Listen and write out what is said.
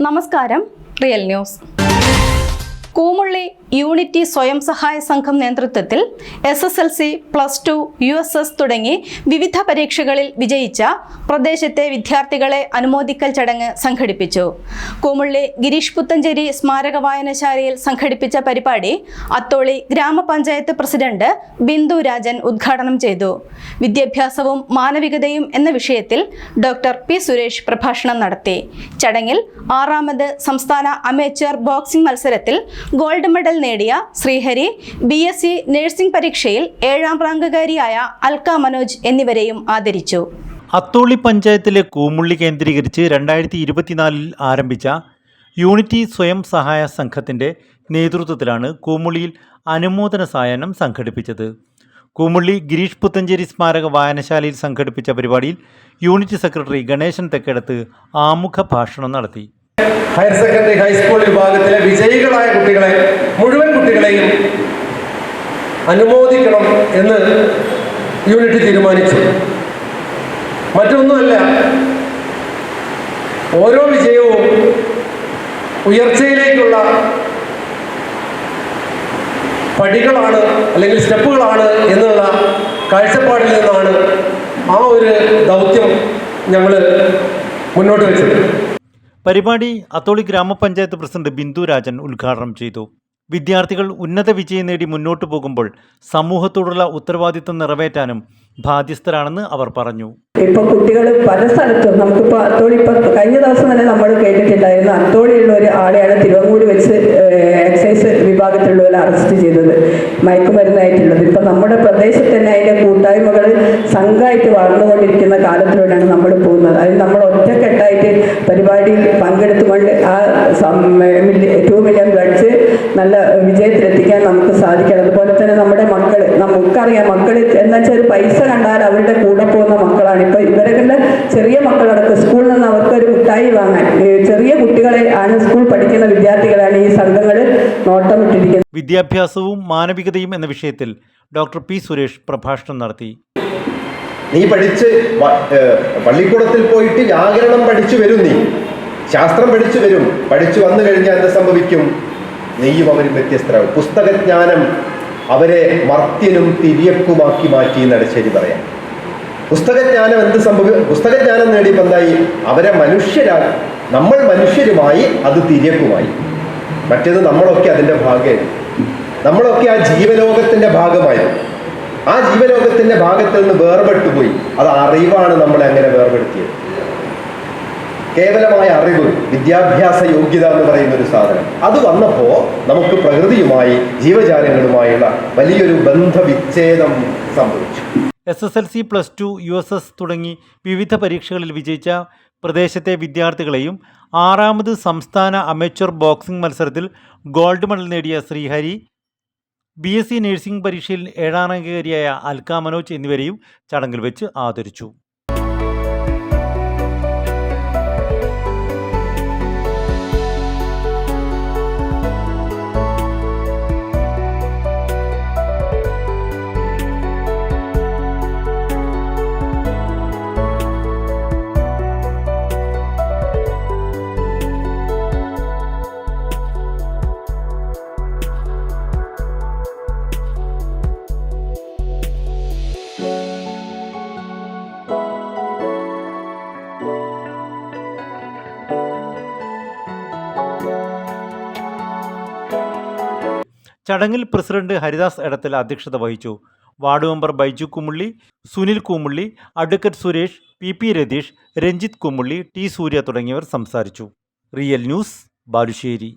നമസ്കാരം. Real news. Koomulli unity സ്വയം സഹായ സംഘം നേതൃത്വത്തിൽ S S L C plus two U S S തുടങ്ങി വിവിധ പരീക്ഷകളിൽ വിജയിച്ച പ്രദേശത്തെ വിദ്യാർത്ഥികളെ അനുമോദിക്കൽ ചടങ്ങ് സംഘടിപ്പിച്ചു. കൂമുള്ളി ഗിരീഷ് പുത്തഞ്ചേരി സ്മാരക വായനശാലയിൽ സംഘടിപ്പിച്ച പരിപാടി അത്തോളി ഗ്രാമപഞ്ചായത്ത് പ്രസിഡന്റ് ബിന്ദു രാജൻ ഉദ്ഘാടനം ചെയ്തു. വിദ്യാഭ്യാസവും മാനവികതയും എന്ന വിഷയത്തിൽ ഡോക്ടർ പി സുരേഷ് പ്രഭാഷണം നടത്തി. ചടങ്ങിൽ ആറാമത് സംസ്ഥാന അമേച്ചർ ബോക്സിംഗ് മത്സരത്തിൽ ഗോൾഡ് മെഡൽ നേടിയ Sreehari B S C nursing പരീക്ഷയിൽ ഏഴാം റാങ്കുകാരിയായ അൽക്ക മനോജ് എന്നിവരെയും ആദരിച്ചു. അത്തോളി പഞ്ചായത്തിലെ കൂമുള്ളി കേന്ദ്രീകരിച്ച് രണ്ടായിരത്തി ഇരുപത്തിനാലിൽ ആരംഭിച്ച യൂണിറ്റി സ്വയം സഹായ സംഘത്തിന്റെ നേതൃത്വത്തിലാണ് കൂമുള്ളിയിൽ അനുമോദന സായാഹ്നം സംഘടിപ്പിച്ചത്. കൂമുള്ളി ഗിരീഷ് പുത്തഞ്ചേരി സ്മാരക വായനശാലയിൽ സംഘടിപ്പിച്ച പരിപാടിയിൽ യൂണിറ്റ് സെക്രട്ടറി ഗണേശൻ തെക്കെടുത്ത് ആമുഖ ഭാഷണം നടത്തി. ഹയർ സെക്കൻഡറി ഹൈസ്കൂൾ വിഭാഗത്തിലെ വിജയികളായ കുട്ടികളെ മുഴുവൻ കുട്ടികളെയും അനുമോദിക്കണം എന്ന് യൂണിറ്റ് തീരുമാനിച്ചു. മറ്റൊന്നുമല്ല ഓരോ വിജയവും ഉയർച്ചയിലേക്കുള്ള പടികളാണ് അല്ലെങ്കിൽ സ്റ്റെപ്പുകളാണ് എന്നുള്ള കാഴ്ചപ്പാടിൽ നിന്നാണ് ആ ഒരു ദൗത്യം ഞങ്ങൾ മുന്നോട്ട് വെച്ചത്. പരിപാടി അത്തോളി ഗ്രാമപഞ്ചായത്ത് പ്രസിഡന്റ് ബിന്ദു രാജൻ ഉദ്ഘാടനം ചെയ്തു. വിദ്യാർത്ഥികൾ ഉന്നത വിജയം നേടി മുന്നോട്ടു പോകുമ്പോൾ സമൂഹത്തോടുള്ള ഉത്തരവാദിത്തം നിറവേറ്റാനും ബാധ്യസ്ഥരാണെന്ന് അവർ പറഞ്ഞു. ഇപ്പൊ കുട്ടികൾ പല സ്ഥലത്തും നമുക്കിപ്പോ അത്തോളി ഇപ്പൊ കഴിഞ്ഞ ദിവസം തന്നെ നമ്മൾ കേട്ടിട്ടുണ്ടായിരുന്നു അത്തോളിയുള്ള ഒരു ആളെയാണ് തിരുവങ്ങൂര് വെച്ച് എക്സൈസ് വിഭാഗത്തിലുള്ളവരെ അറസ്റ്റ് ചെയ്തത് മയക്കുമരുന്നായിട്ടുള്ളത്. ഇപ്പൊ നമ്മുടെ പ്രദേശത്ത് തന്നെ അതിന്റെ കൂട്ടായ്മകൾ സംഘമായിട്ട് വളർന്നുകൊണ്ടിരിക്കുന്ന കാലത്തിലൂടെയാണ് നമ്മൾ പോകുന്നത്. അതിന് നമ്മൾ ടു മില്യൺ ബ്ലഡ്സ് നല്ല വിജയത്തിലെത്തിക്കാൻ നമുക്ക് സാധിക്കണം. അതുപോലെ തന്നെ നമ്മുടെ മക്കൾ നമുക്കറിയാം മക്കൾ എന്താ വെച്ചാൽ ഒരു പൈസ കണ്ടാൽ അവരുടെ കൂടെ പോകുന്ന മക്കളാണ്. ഇപ്പൊ ഇവരൊക്കെ ചെറിയ മക്കളടക്കം സ്കൂളിൽ നിന്ന് അവർക്കൊരു മിഠായി വാങ്ങാൻ ചെറിയ കുട്ടികളെ ആണ് സ്കൂൾ പഠിക്കുന്ന വിദ്യാർത്ഥികളാണ് ഈ സംഘങ്ങൾ നോട്ടമിട്ടിരിക്കുന്നത് വിദ്യാഭ്യാസവും മാനവികതയും എന്ന വിഷയത്തിൽ ഡോക്ടർ പി സുരേഷ് പ്രഭാഷണം നടത്തി. നീ പഠിച്ച് പള്ളിക്കൂടത്തിൽ പോയിട്ട് വ്യാകരണം പഠിച്ചു വരും നീ. ശാസ്ത്രം പഠിച്ചു വരും. പഠിച്ചു വന്നു കഴിഞ്ഞാൽ എന്ത് സംഭവിക്കും? നെയ്യും അവരും വ്യത്യസ്തരാകും. പുസ്തകജ്ഞാനം അവരെ മർത്യനും തിരിയക്കുമാക്കി മാറ്റി എന്നാണ് ശരി പറയാം പുസ്തകജ്ഞാനം എന്ത് സംഭവി പുസ്തകജ്ഞാനം നേടിയപ്പോൾ എന്തായി? അവരെ മനുഷ്യരാ നമ്മൾ മനുഷ്യരുമായി അത് തിരിയക്കുമായി. മറ്റേത് നമ്മളൊക്കെ അതിന്റെ ഭാഗമായിരുന്നു. നമ്മളൊക്കെ ആ ജീവലോകത്തിന്റെ ഭാഗമായിരുന്നു. ആ ജീവലോകത്തിന്റെ ഭാഗത്തിൽ നിന്ന് വേർപെട്ടുപോയി. അത് അറിവാണ് നമ്മളെ അങ്ങനെ വേർപെടുത്തിയത്. കേവലമായ അറിവ് വിദ്യാഭ്യാസ യോഗ്യത എന്ന് പറയുന്ന ഒരു സാധനം. അത് വന്നപ്പോൾ നമുക്ക് പ്രകൃതിയുമായി ജീവജാലങ്ങളുമായുള്ള വലിയൊരു ബന്ധവിച്ഛേദം സംഭവിച്ചു. S S L C plus two U S S തുടങ്ങി വിവിധ പരീക്ഷകളിൽ വിജയിച്ച പ്രദേശത്തെ വിദ്യാർത്ഥികളെയും ആറാമത് സംസ്ഥാന അമേച്ചർ ബോക്സിംഗ് മത്സരത്തിൽ ഗോൾഡ് മെഡൽ നേടിയ Sreehari B S C nursing പരീക്ഷയിൽ ഏഴാം റാങ്കുകാരിയായ അൽക്ക മനോജ് എന്നിവരെയും ചടങ്ങിൽ വെച്ച് ആദരിച്ചു. ചടങ്ങിൽ പ്രസിഡന്റ് ഹരിദാസ് എടത്തൽ അധ്യക്ഷത വഹിച്ചു. Ward member Baiju Kumulli Sunil Kumulli advocate Suresh P P Ratheesh Ranjith Kumulli T Surya തുടങ്ങിയവർ സംസാരിച്ചു. Real news Balussery.